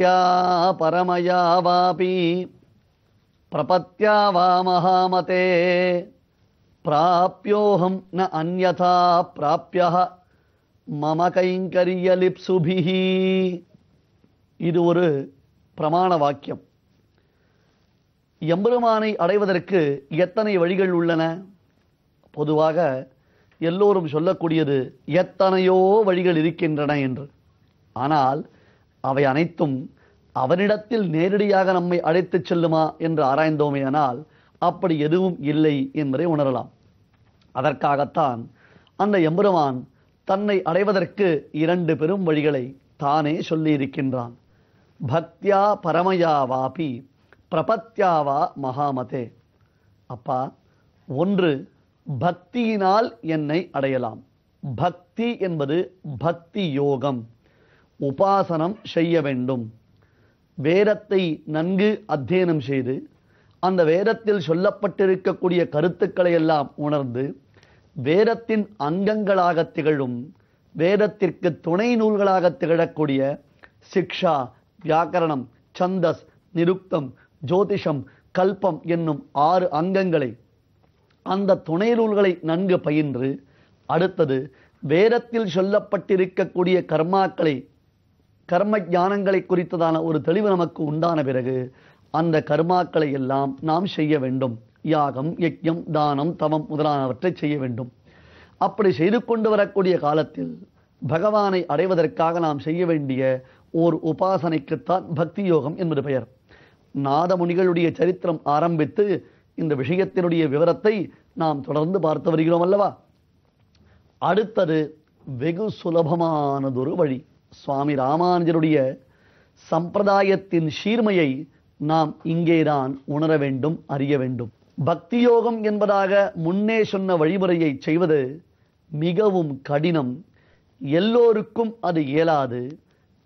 பக்தியா பரமயா வாபி பிரபத்யா வா மகாமதே பிராப்யோகம் ந அந்யதா பிராப்ய மம கைங்கரியலிப்சுபிஹி இது ஒரு பிரமாண வாக்கியம் எம்பெருமானை அடைவதற்கு எத்தனை வழிகள் உள்ளன? பொதுவாக எல்லோரும் சொல்லக்கூடியது எத்தனையோ வழிகள் இருக்கின்றன என்று. ஆனால் அவை அனைத்தும் அவனிடத்தில் நேரடியாக நம்மை அழைத்துச் செல்லுமா என்று ஆராய்ந்தோமேயானால் அப்படி எதுவும் இல்லை என்பதை உணரலாம். அதற்காகத்தான் அந்த எம்பெருமான் தன்னை அடைவதற்கு இரண்டு பெரும் வழிகளை தானே சொல்லியிருக்கின்றான். பக்தியா பரமயாவாபி பிரபத்யாவா மகாமதே. அப்பா ஒன்று பக்தியினால் என்னை அடையலாம். பக்தி என்பது பக்தி யோகம். உபாசனம் செய்ய வேண்டும். வேதத்தை நன்கு அத்தியனம் செய்து அந்த வேதத்தில் சொல்லப்பட்டிருக்கக்கூடிய கருத்துக்களை எல்லாம் உணர்ந்து வேதத்தின் அங்கங்களாக திகழும் வேதத்திற்கு துணை நூல்களாக திகழக்கூடிய சிக்ஷா வியாக்கரணம் சந்தஸ் நிருக்தம் ஜோதிஷம் கல்பம் என்னும் ஆறு அங்கங்களை அந்த துணை நூல்களை நன்கு பயின்று அடுத்தது வேதத்தில் சொல்லப்பட்டிருக்கக்கூடிய கர்மாக்களை கர்ம ஞானங்களை குறித்ததான ஒரு தெளிவு நமக்கு உண்டான பிறகு அந்த கர்மாக்களை எல்லாம் நாம் செய்ய வேண்டும். யாகம் யஜ்யம் தானம் தவம் முதலானவற்றை செய்ய வேண்டும். அப்படி செய்து கொண்டு வரக்கூடிய காலத்தில் பகவானை அடைவதற்காக நாம் செய்ய வேண்டிய ஓர் உபாசனைக்குத்தான் பக்தி யோகம் என்பது பெயர். நாதமுனிகளுடைய சரித்திரம் ஆரம்பித்து இந்த விஷயத்தினுடைய விவரத்தை நாம் தொடர்ந்து பார்த்து வருகிறோம் அல்லவா? அடுத்தது வெகு சுலபமானதொரு வழி. சுவாமி ராமானுஜருடைய சம்பிரதாயத்தின் சீர்மையை நாம் இங்கேதான் உணர வேண்டும் அறிய வேண்டும். பக்தி யோகம் என்பதாக முன்னே சொன்ன வழிமுறையை செய்வது மிகவும் கடினம். எல்லோருக்கும் அது இயலாது.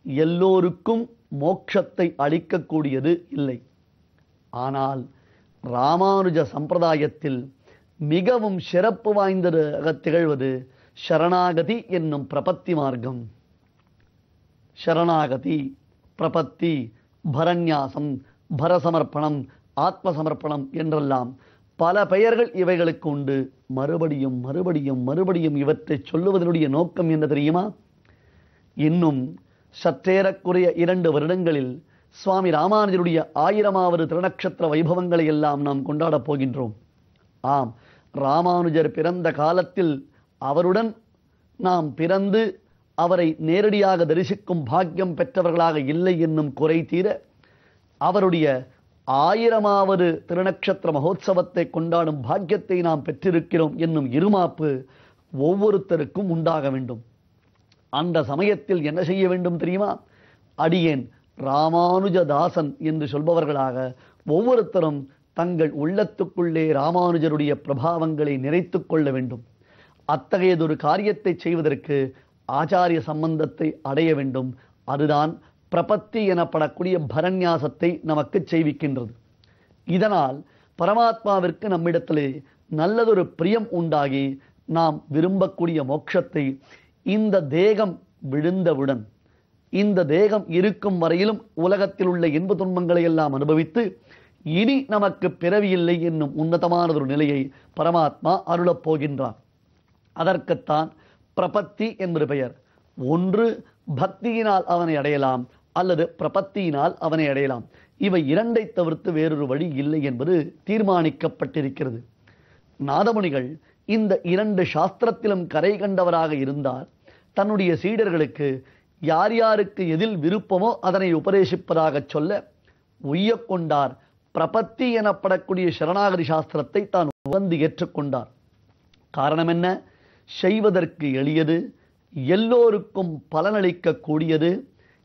எல்லோருக்கும் மோட்சத்தை அளிக்கக்கூடியது இல்லை. ஆனால் ராமானுஜ சம்பிரதாயத்தில் மிகவும் சிறப்பு வாய்ந்ததாக திகழ்வது சரணாகதி என்னும் பிரபத்தி மார்க்கம். சரணாகதி பிரபத்தி பரநியாசம் பரசமர்ப்பணம் ஆத்மசமர்ப்பணம் என்றெல்லாம் பல பெயர்கள் இவைகளுக்கு உண்டு. மறுபடியும் மறுபடியும் மறுபடியும் இவற்றை சொல்லுவதனுடைய நோக்கம் என்ன தெரியுமா? இன்னும் சற்றேறக்குறைய இரண்டு வருடங்களில் சுவாமி ராமானுஜருடைய ஆயிரமாவது திருநக்ஷத்திர வைபவங்களை எல்லாம் நாம் கொண்டாடப் போகின்றோம். ஆம் ராமானுஜர் பிறந்த காலத்தில் அவருடன் நாம் பிறந்து அவரை நேரடியாக தரிசிக்கும் பாக்கியம் பெற்றவர்களாக இல்லை என்னும் குறை தீர அவருடைய ஆயிரமாவது திருநக்ஷத்திர மகோத்சவத்தை கொண்டாடும் பாக்கியத்தை நாம் பெற்றிருக்கிறோம் என்னும் இருமாப்பு ஒவ்வொருத்தருக்கும் உண்டாக வேண்டும். அந்த சமயத்தில் என்ன செய்ய வேண்டும் தெரியுமா? அடியேன் ராமானுஜதாசன் என்று சொல்பவர்களாக ஒவ்வொருத்தரும் தங்கள் உள்ளத்துக்குள்ளே ராமானுஜருடைய பிரபாவங்களை நிறைத்து கொள்ள வேண்டும். அத்தகையதொரு காரியத்தை செய்வதற்கு ஆச்சாரிய சம்பந்தத்தை அடைய வேண்டும். அதுதான் பிரபத்தி எனப்படக்கூடிய பரநியாசத்தை நமக்கு செய்விக்கின்றது. இதனால் பரமாத்மாவிற்கு நம்மிடத்திலே நல்லதொரு பிரியம் உண்டாகி நாம் விரும்பக்கூடிய மோட்சத்தை இந்த தேகம் விழுந்தவுடன் இந்த தேகம் இருக்கும் வரையிலும் உலகத்தில் உள்ள இன்ப துன்பங்களை எல்லாம் அனுபவித்து இனி நமக்கு பிறவியில்லை என்னும் உன்னதமானதொரு நிலையை பரமாத்மா அருளப் போகின்றார் அதற்குத்தான் பிரபத்தி என்று பெயர். ஒன்று பக்தியினால் அவனை அடையலாம் அல்லது பிரபத்தியினால் அவனை அடையலாம். இவை இரண்டை தவிர்த்து வேறொரு வழி இல்லை என்பது தீர்மானிக்கப்பட்டிருக்கிறது. நாதமுனிகள் இந்த இரண்டு சாஸ்திரத்திலும் கரை கண்டவராக இருந்தார். தன்னுடைய சீடர்களுக்கு யார் யாருக்கு எதில் விருப்பமோ அதனை உபதேசிப்பதாக சொல்ல உய்யக்கொண்டார் பிரபத்தி எனப்படக்கூடிய சரணாகதி சாஸ்திரத்தை தான் உகந்து ஏற்றுக்கொண்டார். காரணம் என்ன? செய்வதற்கு எளியது எல்லோருக்கும் பலனளிக்க கூடியது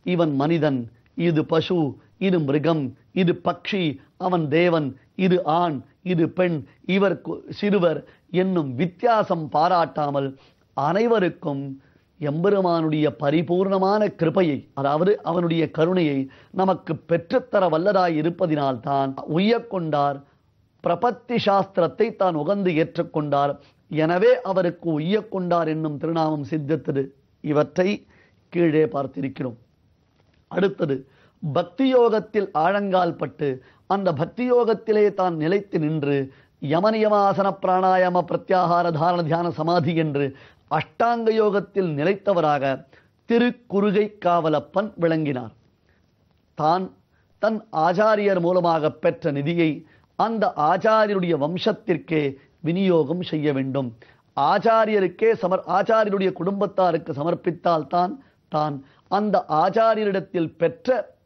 இவன் மனிதன் இது பசு இது மிருகம் இது பக்ஷி அவன் தேவன் இது ஆண் இது பெண் இவர் கு- சிறுவர் என்னும் வித்தியாசம் பாராட்டாமல் அனைவருக்கும் எம்பெருமானுடைய பரிபூர்ணமான கிருபையை அதாவது அவனுடைய கருணையை நமக்கு பெற்றுத்தர வல்லதாய் இருப்பதினால்தான் உய்யக் கொண்டார் பிரபத்தி சாஸ்திரத்தை தான் உகந்து ஏற்றுக்கொண்டார். எனவே அவருக்கு உய்யக் கொண்டார் என்னும் திருநாமம் சித்தித்தது. இவற்றை கீழே பார்த்திருக்கிறோம். அடுத்தது பக்தி யோகத்தில் ஆழங்கால் பட்டு அந்த பக்தி யோகத்திலே தான் நிலைத்து நின்று யமனியமாசன பிராணாயாம பிரத்யாகார தாரண தியான சமாதி என்று அஷ்டாங்க யோகத்தில் நிலைத்தவராக திருக்குறுகை காவலப்பன் விளங்கினார். தான் தன் ஆச்சாரியர் மூலமாக பெற்ற நிதியை அந்த ஆச்சாரியருடைய வம்சத்திற்கே விநியோகம் செய்ய வேண்டும். ஆச்சாரியருக்கே சமர் ஆச்சாரியருடைய குடும்பத்தாருக்கு சமர்ப்பித்தால் தான் தான் அந்த ஆச்சாரியரிடத்தில் பெற்ற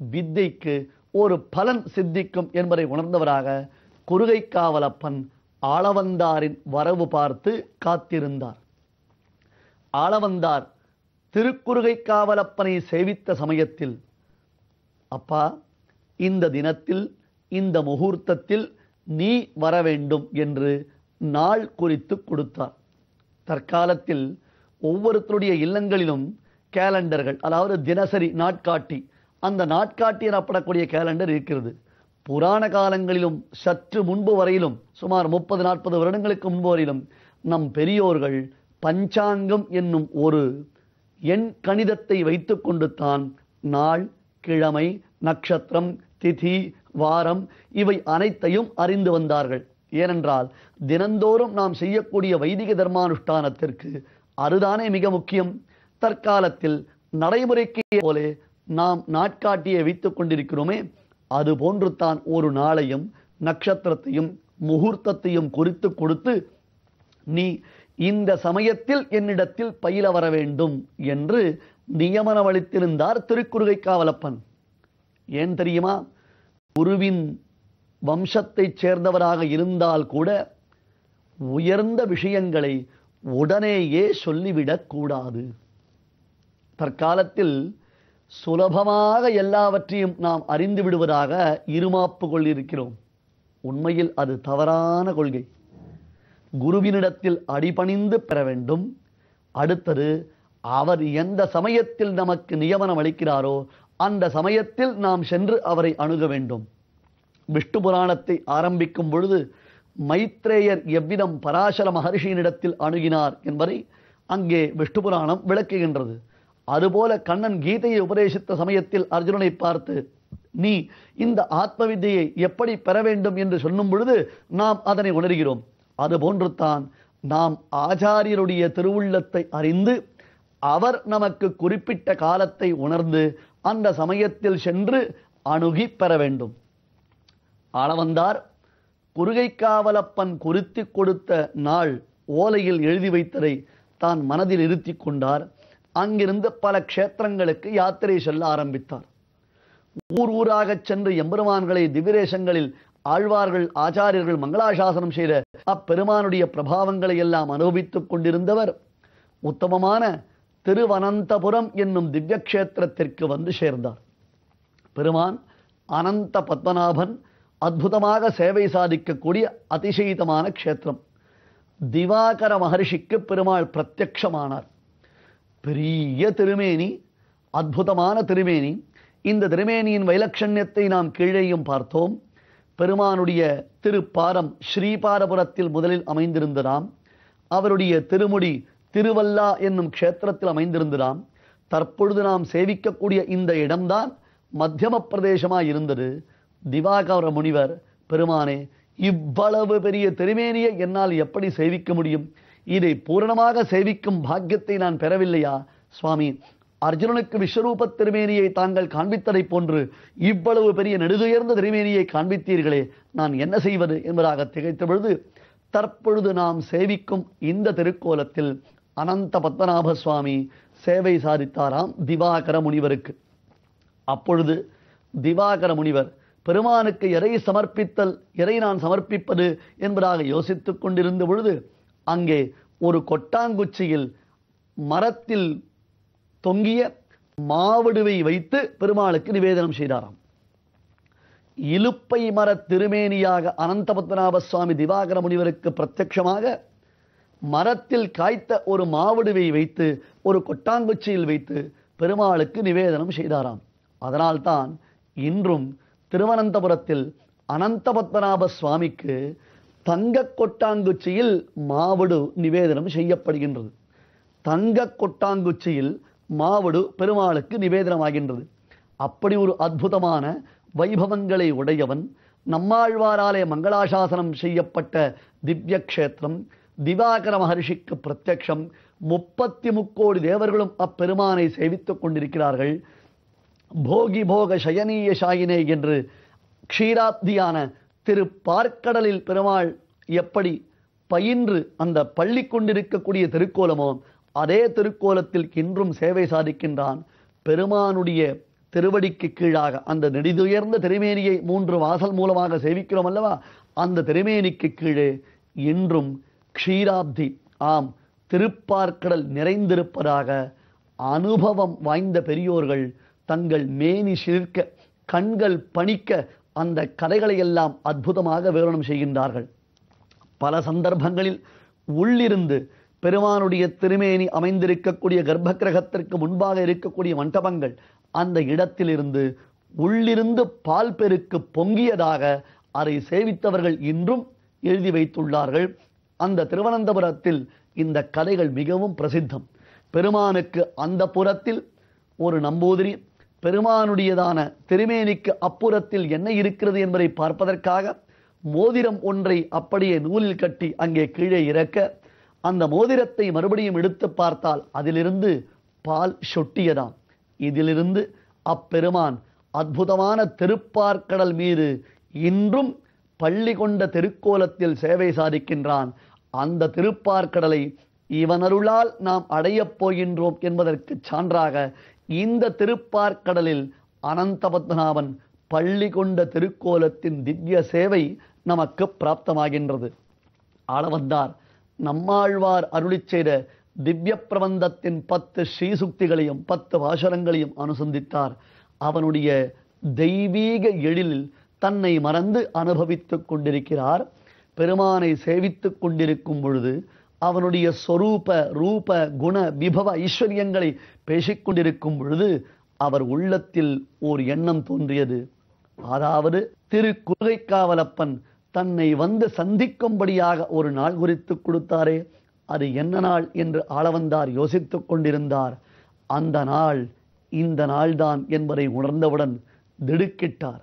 வித்தைக்கு ஒரு பலன் சித்திக்கும் என்பதை உணர்ந்தவராக குறுகை காவலப்பன் ஆளவந்தாரின் வரவு பார்த்து காத்திருந்தார். ஆளவந்தார் திருக்குறுகை காவலப்பனை சேவித்த சமயத்தில் அப்பா இந்த தினத்தில் இந்த முகூர்த்தத்தில் நீ வர வேண்டும் என்று நாள் குறித்து கொடுத்தார். தற்காலத்தில் ஒவ்வொருத்தருடைய இல்லங்களிலும் கேலண்டர்கள் அதாவது தினசரி நாட்காட்டி அந்த நாட்காட்டி எனப்படக்கூடிய கேலண்டர் இருக்கிறது. புராண காலங்களிலும் சற்று முன்பு வரையிலும் சுமார் முப்பது நாற்பது வருடங்களுக்கு முன்பு வரையிலும் நம் பெரியோர்கள் பஞ்சாங்கம் என்னும் ஒரு எண் கணிதத்தை வைத்துக்கொண்டு தான் நாள் கிழமை நட்சத்திரம் திதி வாரம் இவை அனைத்தையும் அறிந்து வந்தார்கள். ஏனென்றால் தினந்தோறும் நாம் செய்யக்கூடிய வைதிக தர்மானுஷ்டானத்திற்கு அதுதானே மிக முக்கியம். தற்காலத்தில் நடைமுறைக்கு போலே நாம் நாட்காட்டியை வைத்துக் கொண்டிருக்கிறோமே அது போன்று தான் ஒரு நாளையும் நட்சத்திரத்தையும் முகூர்த்தத்தையும் குறித்து கொடுத்து நீ இந்த சமயத்தில் என்னிடத்தில் பயில வர வேண்டும் என்று நியமனம் அளித்திருந்தார் திருக்குறுகை காவலப்பன். ஏன் தெரியுமா? குருவின் வம்சத்தைச் சேர்ந்தவராக இருந்தால் கூட உயர்ந்த விஷயங்களை உடனேயே சொல்லிவிடக்கூடாது தற்காலத்தில் சுலபமாக எல்லாவற்றையும் நாம் அறிந்து விடுவதாக இருமாப்பு கொள்ளிருக்கிறோம். உண்மையில் அது தவறான கொள்கை. குருவினிடத்தில் அடிபணிந்து பெற வேண்டும். அடுத்தது அவர் எந்த சமயத்தில் நமக்கு நியமனம் அளிக்கிறாரோ அந்த சமயத்தில் நாம் சென்று அவரை அணுக வேண்டும். விஷ்ணு புராணத்தை ஆரம்பிக்கும் பொழுது மைத்ரேயர் எவ்விதம் பராசர மகர்ஷியினிடத்தில் அணுகினார் என்பதை அங்கே விஷ்ணு புராணம் விளக்குகின்றது. அதுபோல கண்ணன் கீதையை உபதேசித்த சமயத்தில் அர்ஜுனனை பார்த்து நீ இந்த ஆத்ம வித்தியை எப்படி பெற வேண்டும்? என்று சொல்லும் பொழுது நாம் அதனை உணர்கிறோம். அதுபோன்று தான் நாம் ஆச்சாரியருடைய திருவுள்ளத்தை அறிந்து அவர் நமக்கு குறிப்பிட்ட காலத்தை உணர்ந்து அந்த சமயத்தில் சென்று அணுகி பெற வேண்டும். ஆளவந்தார் குறுகைக்காவலப்பன் குறித்து கொடுத்த நாள் ஓலையில் எழுதி வைத்ததை தான் மனதில் இருத்தி கொண்டார். அங்கிருந்து பல க்ஷேத்திரங்களுக்கு யாத்திரை செல்ல ஆரம்பித்தார். ஊர் ஊராகச் சென்று எம்பெருமான்களை திவிரேசங்களில் ஆழ்வார்கள் ஆச்சாரியர்கள் மங்களாசாசனம் செய்த அப்பெருமானுடைய பிரபாவங்களை எல்லாம் அனுபவித்துக் கொண்டிருந்தவர். உத்தமமான திருவனந்தபுரம் என்னும் திவ்யக்ஷேத்திரத்திற்கு வந்து சேர்ந்தார். பெருமான் அனந்த பத்மநாபன் அற்புதமாக சேவை சாதிக்கக்கூடிய அதிசயிதமான க்ஷேத்திரம். திவாகர மகர்ஷிக்கு பெருமாள் பிரத்யக்ஷமானார் பெரிய திருமேனி அற்புதமான திருமேனி. இந்த திருமேனியின் வைலட்சண்யத்தை நாம் கீழேயும் பார்த்தோம். பெருமானுடைய திருப்பாரம் ஸ்ரீபாரபுரத்தில் முதலில் அமைந்திருந்ததாம். அவருடைய திருமுடி திருவல்லா என்னும் க்ஷேத்திரத்தில் அமைந்திருந்ததாம் தற்பொழுது நாம் சேவிக்கக்கூடிய இந்த இடம்தான் மத்தியம பிரதேசமாக இருந்தது. திவாகர முனிவர் பெருமானே இவ்வளவு பெரிய திருமேனியை என்னால் எப்படி சேவிக்க முடியும்? இதை பூரணமாக சேவிக்கும் பாக்கியத்தை நான் பெறவில்லையா? சுவாமி அர்ஜுனனுக்கு விஸ்வரூப திருமேனியை தாங்கள் காண்பித்ததைப் போன்று இவ்வளவு பெரிய நெடுதுயர்ந்த திருமேனியை காண்பித்தீர்களே நான் என்ன செய்வது? என்பதாக திகைத்த பொழுது தற்பொழுது நாம் சேவிக்கும் இந்த திருக்கோலத்தில் அனந்த பத்மநாப சுவாமி சேவை சாதித்தாராம் திவாகர முனிவருக்கு. அப்பொழுது திவாகர முனிவர் பெருமானுக்கு எதை சமர்ப்பித்தல் எதை நான் சமர்ப்பிப்பது? என்பதாக யோசித்துக் கொண்டிருந்த பொழுது அங்கே ஒரு கொட்டாங்குச்சியில் மரத்தில் தொங்கிய மாவடுவை வைத்து பெருமாளுக்கு நிவேதனம் செய்தாராம். இலுப்பை மர திருமேனியாக அனந்த பத்மநாப சுவாமி திவாகர முனிவருக்கு பிரத்யட்சமாக மரத்தில் காய்த்த ஒரு மாவடுவை வைத்து ஒரு கொட்டாங்குச்சியில் வைத்து பெருமாளுக்கு நிவேதனம் செய்தாராம். அதனால்தான் இன்றும் திருவனந்தபுரத்தில் அனந்தபத்மநாப சுவாமிக்கு தங்க கொட்டாங்குச்சியில் மாவடு நிவேதனம் செய்யப்படுகின்றது. தங்க கொட்டாங்குச்சியில் மாவடு பெருமாளுக்கு நிவேதனமாகின்றது. அப்படி ஒரு அற்புதமான வைபவங்களை உடையவன் நம்மாழ்வாராலே மங்களாசாசனம் செய்யப்பட்ட திவ்ய க்ஷேத்திரம் திவாகர மகர்ஷிக்கு பிரத்யக்ஷம். முப்பத்தி முக்கோடி தேவர்களும் அப்பெருமானை சேவித்துக் கொண்டிருக்கிறார்கள். போகி போக சயனீய சாயினே என்று க்ஷீராப்தியான திரு பார்க்கடலில் பெருமாள் எப்படி பயின்று அந்த பள்ளி கொண்டிருக்கக்கூடிய திருக்கோலமோ அதே திருக்கோலத்தில் இன்றும் சேவை சாதிக்கின்றான். பெருமானுடைய திருவடிக்கு கீழாக அந்த நெடிதுயர்ந்த திருமேனியை மூன்று வாசல் மூலமாக சேவிக்கிறோம் அல்லவா? அந்த திருமேனிக்கு கீழே இன்றும் க்ஷீராப்தி. ஆம் திருப்பார்க்கடல் நிறைந்திருப்பதாக அனுபவம் வாய்ந்த பெரியோர்கள் தங்கள் மேனி சிலிர்க்க கண்கள் பணிக்க அந்த கதைகளை எல்லாம் அற்புதமாக விவரணம் செய்கின்றார்கள். பல சந்தர்ப்பங்களில் உள்ளிருந்து பெருமானுடைய திருமேனி அமைந்திருக்கக்கூடிய கர்ப்ப கிரகத்திற்கு முன்பாக இருக்கக்கூடிய மண்டபங்கள் அந்த இடத்திலிருந்து உள்ளிருந்து பால் பெருக்கு பொங்கியதாக அதை சேவித்தவர்கள் இன்றும் எழுதி வைத்துள்ளார்கள். அந்த திருவனந்தபுரத்தில் இந்த கதைகள் மிகவும் பிரசித்தம். பெருமானுக்கு அந்த புறத்தில் ஒரு நம்பூதிரி பெருமானுடையதான திருமேனிக்கு அப்புறத்தில் என்ன இருக்கிறது என்பதை பார்ப்பதற்காக மோதிரம் ஒன்றை அப்படியே நூலில் கட்டி அங்கே கீழே இறக்க அந்த மோதிரத்தை மறுபடியும் எடுத்து பார்த்தால் அதிலிருந்து பால் சொட்டியதாம். இதிலிருந்து அப்பெருமான் அற்புதமான திருப்பார்க்கடல் மீது இன்றும் பள்ளி கொண்ட திருக்கோலத்தில் சேவை சாதிக்கின்றான். அந்த திருப்பார்க்கடலை இவனருளால் நாம் அடையப் போகின்றோம் என்பதற்கு சான்றாக இந்த திருப்பார்க்கடலில் அனந்தபத்மநாபன் பள்ளி கொண்ட திருக்கோலத்தின் திவ்ய சேவை நமக்கு பிராப்தமாகின்றது. ஆளவந்தார் நம்மாழ்வார் அருளி செய்த திவ்ய பிரபந்தத்தின் பத்து ஸ்ரீசுக்திகளையும் பத்து வாசரங்களையும் அனுசந்தித்தார். அவனுடைய தெய்வீக எழிலில் தன்னை மறந்து அனுபவித்துக் கொண்டிருக்கிறார். பெருமானை சேவித்துக் கொண்டிருக்கும் பொழுது அவனுடைய சொரூப ரூப குண விபவ ஐஸ்வர்யங்களை பேசிக் கொண்டிருக்கும் பொழுது அவர் உள்ளத்தில் ஓர் எண்ணம் தோன்றியது. அதாவது திரு குதிரைக்காவலப்பன் தன்னை வந்து சந்திக்கும்படியாக ஒரு நாள் குறித்து கொடுத்தாரே அது என்ன நாள் என்று ஆளவந்தார் யோசித்துக் கொண்டிருந்தார். அந்த நாள் இந்த நாள்தான் என்பதை உணர்ந்தவுடன் திடுக்கிட்டார்.